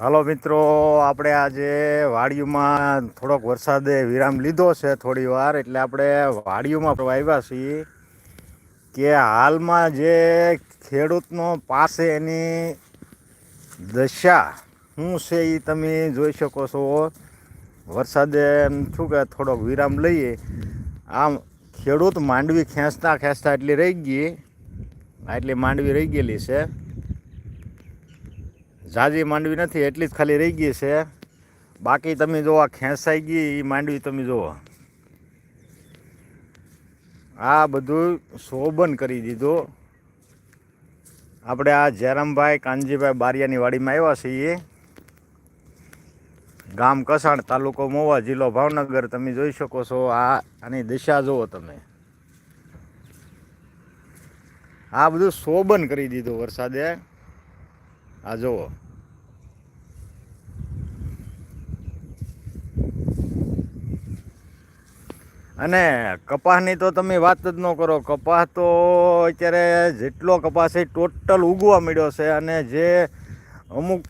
હાલો મિત્રો, આપણે આજે વાડીયુમાં થોડોક વરસાદે વિરામ લીધો છે થોડી વાર, એટલે આપણે વાડીઓમાં આવ્યા છીએ કે હાલમાં જે ખેડૂતનો પાસે એની દશા શું છે એ તમે જોઈ શકો છો. વરસાદે એમ શું કે થોડોક વિરામ લઈએ. આમ ખેડૂત માંડવી ખેંચતા ખેંચતા એટલી રહી ગઈ આટલી માંડવી રહી ગયેલી છે. ઝાઝી માંડવી નથી, એટલી જ ખાલી રહી ગઈ છે. બાકી તમે જો આ ખેંચાઈ ગઈ એ માંડવી તમે જુઓ આ બધું શોભન કરી દીધું. આપણે આ જયરામભાઈ કાનજીભાઈ બારિયાની વાડીમાં આવ્યા છીએ. ગામ કસાણ તાલુકો મોવા, જિલ્લો ભાવનગર, તમે જોઈ શકો છો આ આની દિશા જુઓ તમે. આ બધું શોભન કરી દીધું વરસાદે. આ જુઓ અને કપાસની તો તમે વાત જ ન કરો, કપાસ તો અત્યારે જેટલો કપાસ છે ટોટલ ઉગવા મળ્યો છે અને જે અમુક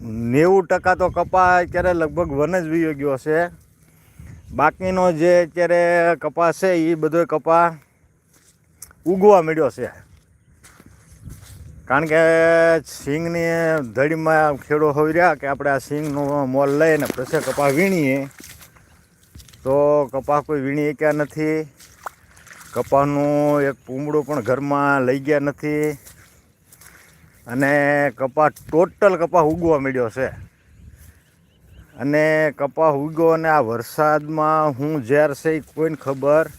નેવું ટકા તો કપાસ અત્યારે લગભગ વન જ વીયો ગયો છે. બાકીનો જે અત્યારે કપાસ છે એ બધો કપાસ ઉગવા મળ્યો છે. કારણ કે સિંગની ધડીમાં ખેડો હોઈ રહ્યા કે આપણે આ સિંગનો મોલ લઈને પછી કપાસ વીણીએ. તો કપાસ કોઈ વીણી શક્યા નથી. કપાસનું એક પૂમડું પણ ઘરમાં લઈ ગયા નથી. અને કપાસ ટોટલ કપાસ ઉગવા મળ્યો છે. અને કપાસ ઉગ્યો અને આ વરસાદમાં હું ઝેર છે એ કોઈને ખબર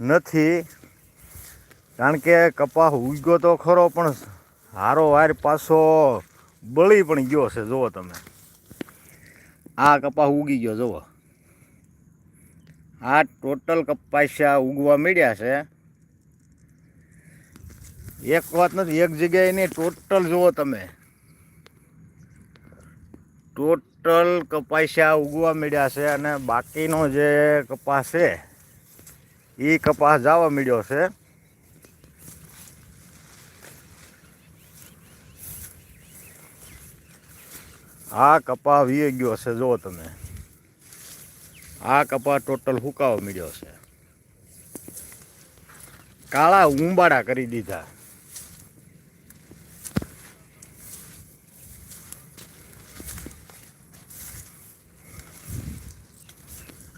નથી. કારણ કે કપાસ ઉગ્યો તો ખરો, પણ હારો વાર પાછો બળી પણ ગયો છે. જુઓ તમે. આ કપાસ ઉગી ગયો, જુઓ. આ ટોટલ કપાસિયા ઉગવા મળ્યા છે. એક વાત નથી, એક જગ્યાએ નહીં ટોટલ જુઓ તમે. ટોટલ કપાસિયા ઉગવા મળ્યા છે અને બાકીનો જે કપાસ છે એ કપાસ જવા મળ્યો છે. આ કપા વી ગયો છે, જુઓ તમે. આ કપા ટોટલ હુકાવો મળ્યો છે. કાળા ઉંબાડા કરી દીધા.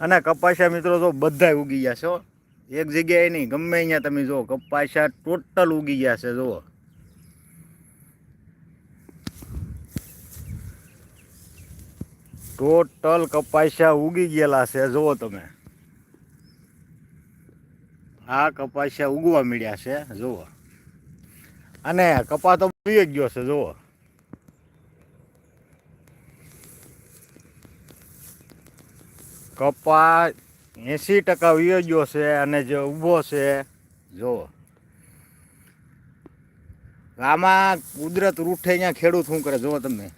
અને કપાસિયા મિત્રો તો બધા ઉગી ગયા છે એક જગ્યાએ નહીં, ગમે અહીંયા તમે જુઓ, કપાસિયા ટોટલ ઉગી ગયા છે, જુઓ. ટોટલ કપાસિયા ઉગી ગયેલા છે, જુઓ તમે. આ કપાસિયા ઉગવા મળ્યા છે, જુઓ. અને કપા તો બી ગયો છે, જુઓ. કપા એંસી ટકા ગયો છે અને જે ઊભો છે, જુઓ. આમાં કુદરત રૂઠે અહીંયા ખેડૂત શું કરે, જુઓ તમે.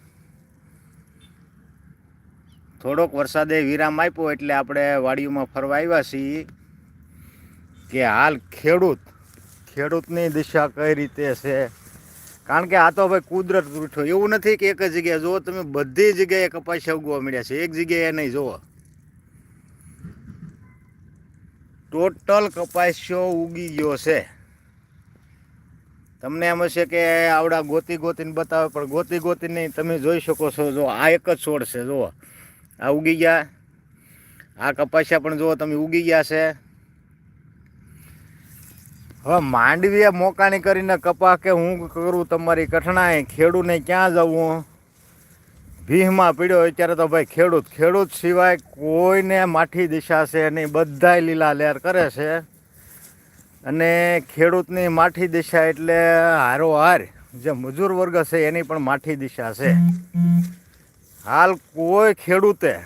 થોડોક વરસાદે વિરામ આપ્યો એટલે આપણે વાડીઓમાં ફરવા આવ્યા છીએ કે હાલ ખેડૂત, ખેડૂતની દિશા કઈ રીતે છે? કારણ કે આ તો ભાઈ કુદરત રૂઠો. એવું નથી કે એક જ જગ્યાએ. જુઓ તમે, બધી જગ્યાએ કપાસિયા ઉગવા મળ્યા છે. એક જગ્યાએ નહીં, જુઓ. ટોટલ કપાસિયો ઉગી ગયો છે. તમને એમ હશે કે આવડા ગોતી ગોતીને બતાવે, પણ ગોતી ગોતી નહીં તમે જોઈ શકો છો. જો આ એક જ છોડ છે, જુઓ. આ ઉગી ગયા. આ કપાસિયા પણ જુઓ તમે, ઉગી ગયા છે. હવે માંડવીએ મોકાણી કરીને કપા કે હું કરું તમારી કઠણાઈ? ખેડૂને ક્યાં જવું? ભીહમાં પીડ્યો અત્યારે તો ભાઈ ખેડૂત ખેડૂત સિવાય કોઈને માઠી દિશા છે નહીં, બધાય લીલા લેર કરે છે. અને ખેડૂતની માઠી દિશા એટલે હારો હાર જે મજૂર વર્ગ છે એની પણ માઠી દિશા છે. હાલ કોઈ ખેડૂતે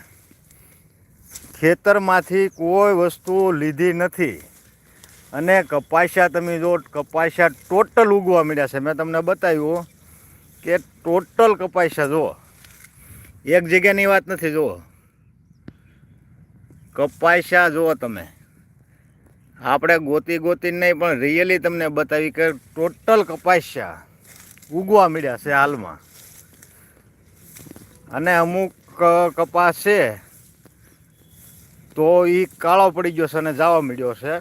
ખેતરમાંથી કોઈ વસ્તુ લીધી નથી. અને કપાસિયા તમે જો, કપાસિયા ટોટલ ઉગવા મળ્યા છે. મેં તમને બતાવ્યું કે ટોટલ કપાસિયા જુઓ. એક જગ્યાની વાત નથી, જુઓ. કપાસિયા જુઓ તમે. આપણે ગોતી ગોતી નહીં, પણ રિયલી તમને બતાવી કે ટોટલ કપાસિયા ઉગવા મળ્યા છે હાલમાં. અને અમુક કપાસ છે, તો એ કાળો પડી ગયો છે અને જવા મળ્યો છે.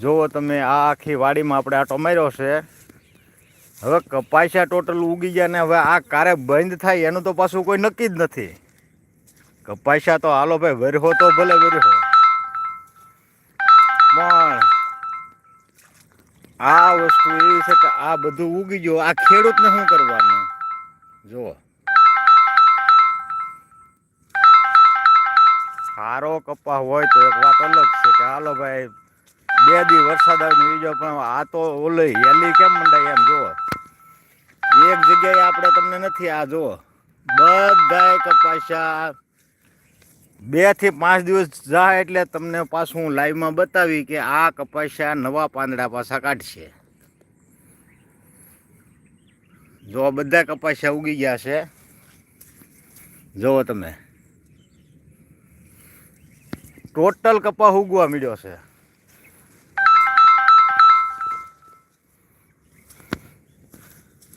જુઓ તમે, આ આખી વાડીમાં આપણે આટો માર્યો છે. હવે કપાસિયા ટોટલ ઉગી ગયા ને હવે આ કારે બંધ થાય, એનું તો પાછું કોઈ નક્કી જ નથી. કપાસિયા તો હાલો ભાઈ વરહો તો ભલે વરહો આ વસ્તુ એવી છે કે આ બધું ઉગી ગયો. આ ખેડૂતને શું કરવાનું? જુઓ. સારો કપા હોય તો એક વાત અલગ છે કે, હાલો ભાઈ, બે દી વરસાદ આવીને બીજો પણ આ તો ઓલે હેલી કેમ મંડાય એમ? જુઓ. એક જગ્યાએ આપણે તમને નથી, આ જુઓ. બધાય કપાસા બેથી પાંચ દિવસ જાય એટલે તમને પાછું હું લાઈવમાં બતાવી કે આ કપાસા નવા પાંદડા પાછા કાઢશે. જો બધા કપાસા ઉગી ગયા છે. જુઓ તમે. ટોટલ કપા ઉગવા મળ્યો છે.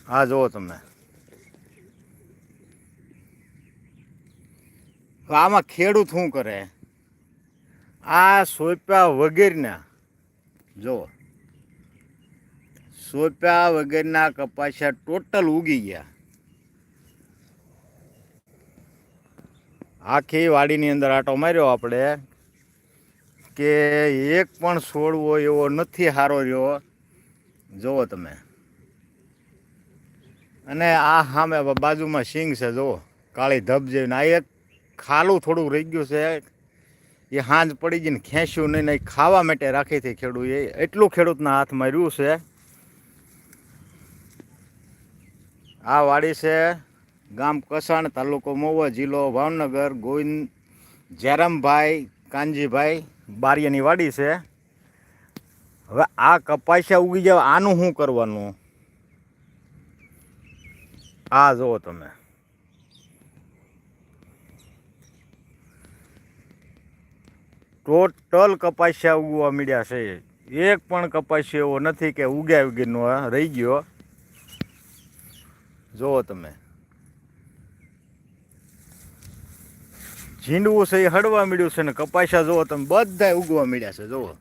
આ જુઓ તમે. આમાં ખેડૂત શું કરે? આ સોપ્યા વગેરેના જો સોપ્યા વગેરેના કપાસિયા ટોટલ ઉગી ગયા. આખી વાડીની અંદર આટો માર્યો આપણે, કે એક પણ છોડવો એવો નથી સારો રહ્યો. જુઓ તમે. અને આ સામે બાજુમાં સિંગ છે, જુઓ. કાળી ધબ જેવી, આ એક ખાલું થોડું રહી ગયું છે. એ હાંજ પડી જઈને ખેંચ્યું નહીં નહીં ખાવા માટે રાખી હતી ખેડૂએ એટલું ખેડૂતના હાથમાં રહ્યું છે. આ વાડી છે ગામ કસાણ તાલુકો મહુવા જિલ્લો ભાવનગર, ગોવિંદ જયરામભાઈ કાનજીભાઈ બારિયાની વાડી છે. હવે આ કપાસિયા ઉગી જાવ આનું શું કરવાનું? આ જુઓ તમે. ટોટલ કપાસિયા ઉગવા મળ્યા છે. એક પણ કપાસિયો એવો નથી કે ઉગ્યા ઉગીનો રહી ગયો. જુઓ તમે. ઝીંડવું છે એ હળવા મળ્યું છે ને કપાસિયા જુઓ તમે બધા ઉગવા મળ્યા છે, જુઓ.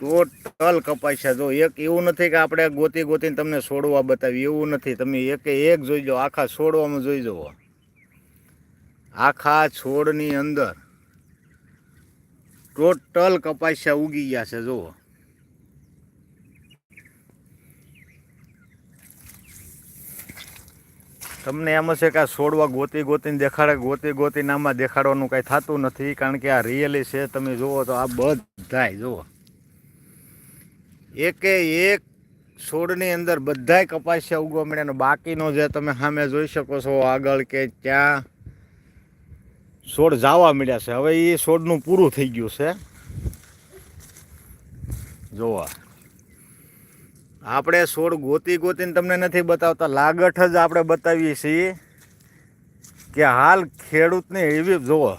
ટોટલ કપાસિયા જો એક એવું નથી કે આપણે ગોતી ગોતીને તમને છોડવા બતાવી એવું નથી. તમે એકે એક જોઈ જાઓ આખા છોડવામાં જોઈ જુઓ. આખા છોડની અંદર ટોટલ કપાસિયા ઉગી ગયા છે, જુઓ. તમને એમ હશે કે આ છોડવા ગોતી ગોતીને દેખાડે, ગોતી ગોતીને આમાં દેખાડવાનું કાંઈ થતું નથી, કારણ કે આ રિયલી છે, તમે જુઓ તો આ બધાય, જુઓ. એકે એક છોડની અંદર બધાય કપાસિયા ઉગવા મળ્યા બાકીનો જે તમે સામે જોઈ શકો છો, આગળ કે ત્યાં છોડ જાવા મળ્યા છે. હવે એ છોડનું પૂરું થઈ ગયું છે. જોવા. આપણે છોડ ગોતી ગોતીને તમને નથી બતાવતા. લાગઠ જ આપણે બતાવીએ છીએ કે હાલ ખેડૂતને એવી જોવો.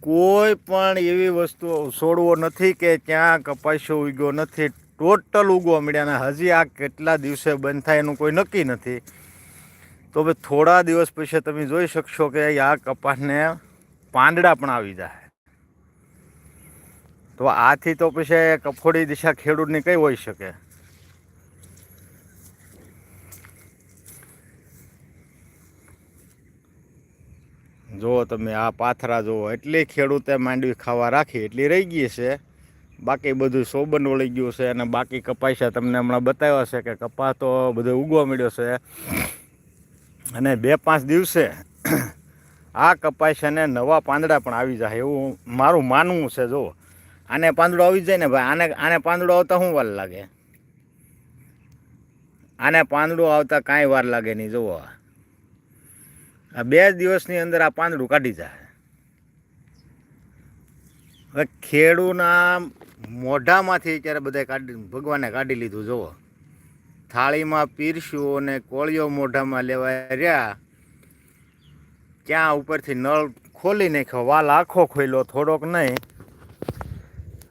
કોઈ પણ એવી વસ્તુ છોડવો નથી કે ક્યાં કપાસો ઉગ્યો નથી. ટોટલ ઉગવા મળ્યા અને હજી આ કેટલા દિવસે બંધ થાય એનું કોઈ નક્કી નથી. તો ભાઈ થોડા દિવસ પછી તમે જોઈ શકશો કે આ કપાસને પાંદડા પણ આવી જાય. તો આથી તો પછી કફોડી દિશા ખેડૂતની કઈ હોઈ શકે? જુઓ તમે, આ પાથરા જુઓ, એટલી ખેડૂતે માંડવી ખાવા રાખી, એટલી રહી ગઈ છે. બાકી બધું સોબન વળી ગયું છે અને બાકી કપાસ્યા તમને હમણાં બતાવ્યા છે કે કપાસ તો બધો ઉગવા મળ્યો છે. અને બે પાંચ દિવસે આ કપાસ્યાને નવા પાંદડા પણ આવી જાય એવું મારું માનવું છે જો આને પાંદડો આવી જાય ને ભાઈ, આને આને પાંદડો આવતા શું વાર લાગે? આને પાંદડું આવતા કાંઈ વાર લાગે નહીં, જુઓ. આ બે દિવસની અંદર આ પાંદડું કાઢી જાય. હવે ખેડૂના મોઢામાંથી અત્યારે બધા કાઢી ભગવાને કાઢી લીધું, જુઓ. થાળીમાં પીરસ્યું અને કોળીઓ મોઢામાં લેવા રહ્યા. ત્યાં ઉપરથી નળ ખોલી નાખ્યો? વાલ આખો ખોલ્યો થોડોક નહીં.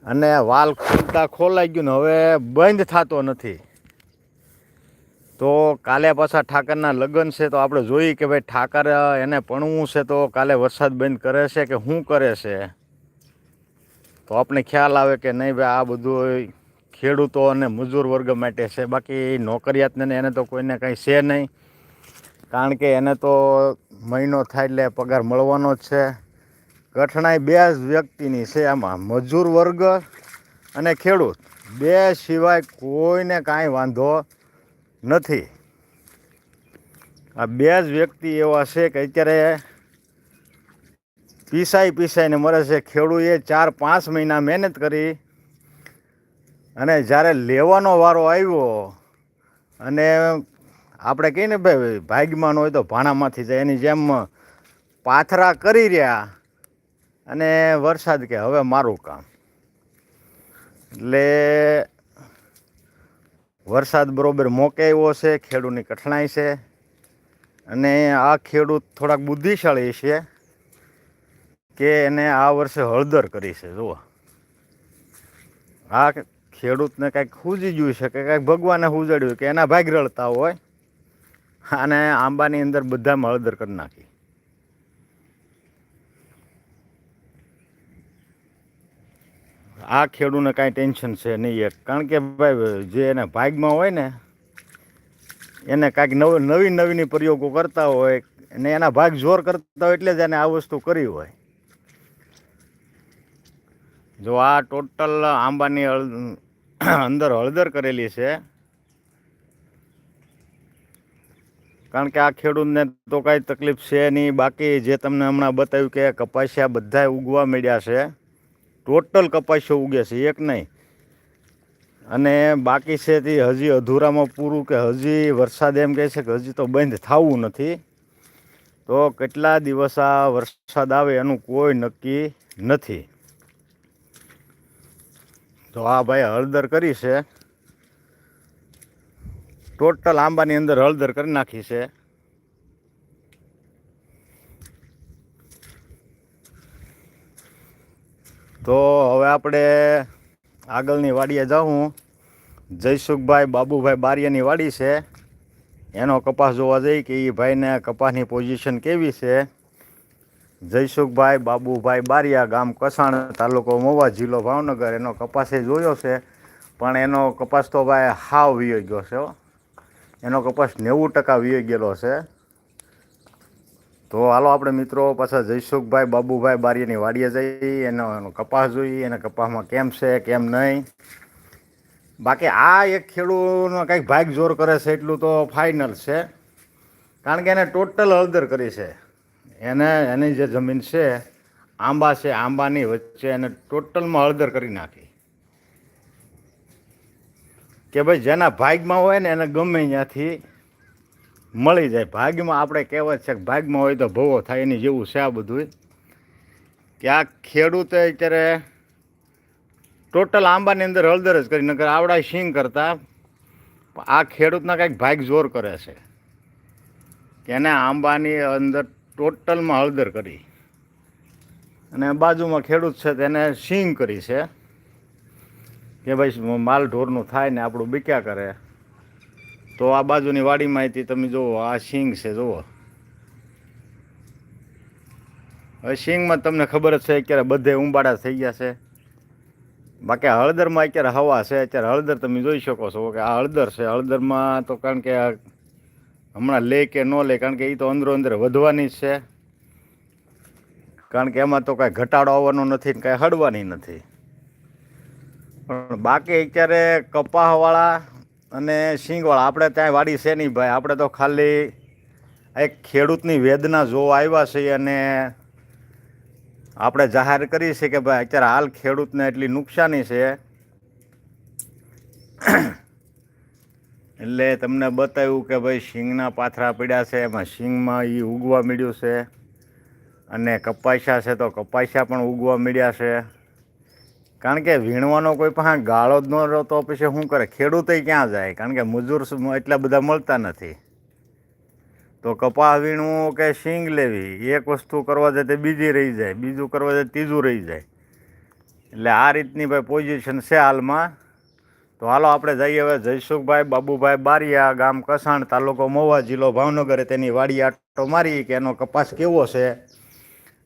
અને વાલ ખોલતા ખોલાઈ ગયું ને હવે બંધ થતો નથી. તો કાલે પાછા ઠાકરના લગ્ન છે તો આપણે જોઈએ કે ભાઈ ઠાકર એને પણવું છે તો કાલે વરસાદ બંધ કરે છે કે શું કરે છે? તો આપણે ખ્યાલ આવે કે નહીં ભાઈ આ બધું ખેડૂતો અને મજૂર વર્ગ માટે છે. બાકી નોકરિયાતને એને તો કોઈને કંઈ છે નહીં. કારણ કે એને તો મહિનો થાય એટલે પગાર મળવાનો જ છે. કઠણાઈ બે જ વ્યક્તિની છે આમાં, મજૂર વર્ગ અને ખેડૂત. બે સિવાય કોઈને કાંઈ વાંધો નથી. આ બે જ વ્યક્તિ એવા છે કે અત્યારે પીસાઈ પીસાઈને મરે છે. ખેડૂએ ચાર પાંચ મહિના મહેનત કરી અને જ્યારે લેવાનો વારો આવ્યો અને આપણે કહીએ ને ભાઈ, ભાગ્યમાન હોય તો ભાણામાંથી જાય. એની જેમ પાથરા કરી રહ્યા અને વરસાદ કે હવે મારું કામ. એટલે વરસાદ બરાબર મોકે આવ્યો છે, ખેડૂતની કઠણાઈ છે અને આ ખેડૂત થોડાક બુદ્ધિશાળી છે કે એને આ વર્ષે હળદર કરી છે. જુઓ. આ ખેડૂતને કાંઈક ખૂજી ગયું છે, કે કાંઈક ભગવાને ઉજાડ્યું કે એના ભાગ રળતા હોય અને આંબાની અંદર બધામાં હળદર કરી નાખી. આ ખેડૂને કાંઈ ટેન્શન છે નહીં એક, કારણ કે ભાઈ, જે એને ભાગમાં હોય ને, એને કાંઈક નવ, નવી નવીની પ્રયોગો કરતા હોય અને એના ભાગ જોર કરતા હોય એટલે જ એને આ વસ્તુ કરી હોય. જો આ ટોટલ આંબાની અંદર હળદર કરેલી છે. કારણ કે આ ખેડૂતને તો કાંઈ તકલીફ છે નહીં. બાકી જે તમને હમણાં બતાવ્યું કે કપાસિયા બધા ઉગવા મળ્યા છે. ટોટલ કપાસિયો ઉગે છે, એક નહીં. અને બાકી છે તે હજી અધૂરામાં પૂરું કે હજી વરસાદ એમ કહે છે કે હજી તો બંધ થવું નથી. તો કેટલા દિવસ આ વરસાદ આવે એનું કોઈ નક્કી નથી. તો આ ભાઈ હળદર કરી છે. ટોટલ આંબાની અંદર હળદર કરી નાખી છે. તો હવે આપણે આગળની વાડીએ જાઉં. જયસુખભાઈ બાબુભાઈ બારિયાની વાડી છે. એનો કપાસ જોવા જઈએ કે એ ભાઈને કપાસની પોઝિશન કેવી છે? જયસુખભાઈ બાબુભાઈ બારિયા ગામ કસાણ તાલુકો મોવા જિલ્લો ભાવનગર. એનો કપાસે જોયો છે, પણ એનો કપાસ તો ભાઈ હાવ વીયો ગયો છે એનો કપાસ નેવું ટકા વીયો ગયેલો છે. તો હાલો આપણે મિત્રો પાછા જયસુખભાઈ બાબુભાઈ બારિયાની વાડીએ જઈ, એનો એનો કપાસ જોઈએ એના કપાસમાં કેમ છે, કેમ નહીં. બાકી આ એક ખેડૂતનો કંઈક ભાગ જોર કરે છે, એટલું તો ફાઇનલ છે. કારણ કે એને ટોટલ હળદર કરી છે. એને, એની જે જમીન છે, આંબા છે, આંબાની વચ્ચે એને ટોટલમાં હળદર કરી નાખી. કે ભાઈ, જેના ભાગમાં હોય ને, એને ગમે ત્યાંથી મળી જાય. ભાગમાં આપણે કહેવત છે કે ભાગમાં હોય તો ભવો થાય, એની જેવું છે આ બધું કે આ ખેડૂતે અત્યારે ટોટલ આંબાની અંદર હળદર જ કરી, નકર આવડા સિંગ કરતા આ ખેડૂતના કંઈક ભાગ જોર કરે છે. કે એને આંબાની અંદર ટોટલમાં હળદર કરી. અને બાજુમાં ખેડૂત છે તેને સિંગ કરી છે. કે ભાઈ માલ ઢોરનું થાય ને આપણું બીક્યા કરે. તો આ બાજુની વાડીમાંથી તમે જુઓ, આ સિંગ છે, જુઓ. હવે સિંગમાં તમને ખબર જ છે, અત્યારે બધે ઉંબાડા થઈ ગયા છે. બાકી હળદરમાં અત્યારે હવા છે, અત્યારે હળદર તમે જોઈ શકો છો કે આ હળદર છે. હળદરમાં તો કારણ કે હમણાં લે કે ન લે, કારણ કે એ તો અંદરો અંદર વધવાની જ છે. કારણ કે એમાં તો કાંઈ ઘટાડો આવવાનો નથી કાંઈ હડવાની નથી. પણ બાકી અત્યારે કપાહવાળા અને સિંગવાળા આપણે ત્યાં વાડી છે નહીં ભાઈ. આપણે તો ખાલી એક ખેડૂતની વેદના જોવા આવ્યા છીએ અને આપણે જાહેર કરી છે કે ભાઈ, અત્યારે હાલ ખેડૂતને એટલી નુકસાની છે. એટલે તમને બતાવ્યું કે ભાઈ શીંગના પાથરા પડ્યા છે, એમાં શીંગમાં એ ઉગવા મળ્યું છે. અને કપાસ્યા છે તો કપાસ્યા પણ ઉગવા મળ્યા છે. કારણ કે વીણવાનો કોઈ પાસે ગાળો જ ન રહેતો પછી શું કરે? ખેડૂતે ક્યાં જાય? કારણ કે મજૂર એટલા બધા મળતા નથી. તો કપાસ વીણવું કે શીંગ લેવી? એક વસ્તુ કરવા જાય તે બીજી રહી જાય, બીજું કરવા જાય ત્રીજું રહી જાય. એટલે આ રીતની ભાઈ પોઝિશન છે હાલમાં. તો હાલો આપણે જઈએ હવે જયસુખભાઈ, બાબુભાઈ બારિયા, ગામ કસાણ, તાલુકો મોવા, જિલ્લો ભાવનગર. તેની વાડી આટો મારી કે એનો કપાસ કેવો છે?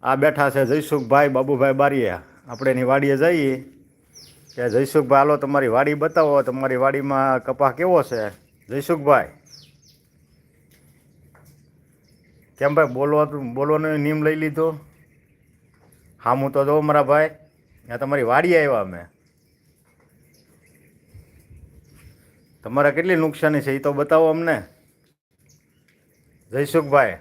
આ બેઠા છે જયસુખભાઈ, બાબુભાઈ બારિયા. આપણે એની વાડીએ જઈએ. કે જયસુખભાઈ, હાલો તમારી વાડી બતાવો. તમારી વાડીમાં કપાસ કેવો છે? જયસુખભાઈ. કેમ ભાઈ, બોલવા બોલવાનો નિયમ લઈ લીધો? હા હું તો જો મારા ભાઈ. આ તમારી વાડી આવ્યા અમે. તમારે કેટલી નુકસાની છે એ તો બતાવો અમને. જયસુખભાઈ,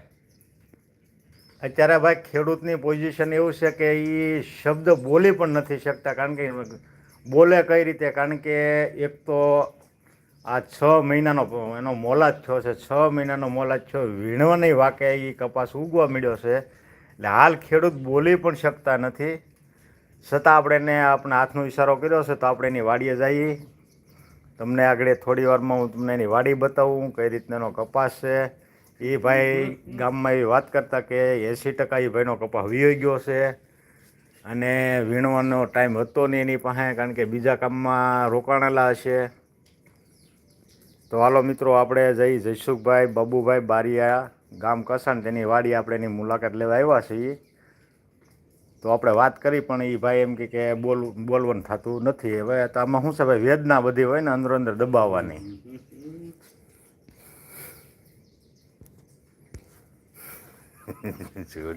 અત્યારે ભાઈ ખેડૂતની પોઝિશન એવું છે કે એ શબ્દ બોલી પણ નથી શકતા, કારણ કે બોલે કઈ રીતે? કારણ કે એક તો આ છ મહિનાનો એનો મોલાજ થયો છે, છ મહિનાનો મોલાજ થયો, વીણવાની વાકે એ કપાસ ઉગવા મળ્યો છે. એટલે હાલ ખેડૂત બોલી પણ શકતા નથી. છતાં આપણે એને આપણા હાથનો ઇશારો કર્યો છે, તો આપણે એની વાડીએ જઈએ. તમને આગળ થોડી વારમાં હું તમને એની વાડી બતાવું કઈ રીતના એનો કપાસ છે. એ ભાઈ ગામમાં એવી વાત કરતા કે એંસી ટકા એ ભાઈનો કપાસ વીયો ગયો છે. અને વીણવાનો ટાઈમ હતો નહીં એની પાસે, કારણ કે બીજા કામમાં રોકાણેલા હશે. તો હાલો મિત્રો, આપણે જઈ જયસુખભાઈ, બાબુભાઈ બારિયા ગામ કસાણ, તેની વાડી આપણે એની મુલાકાત લેવા આવ્યા છીએ. તો આપણે વાત કરી, પણ એ ભાઈ એમ કે બોલ, બોલવાનું થતું નથી. હવે તો આમાં શું છે, ભાઈ, વેદના બધી હોય ને અંદર અંદર દબાવવાની.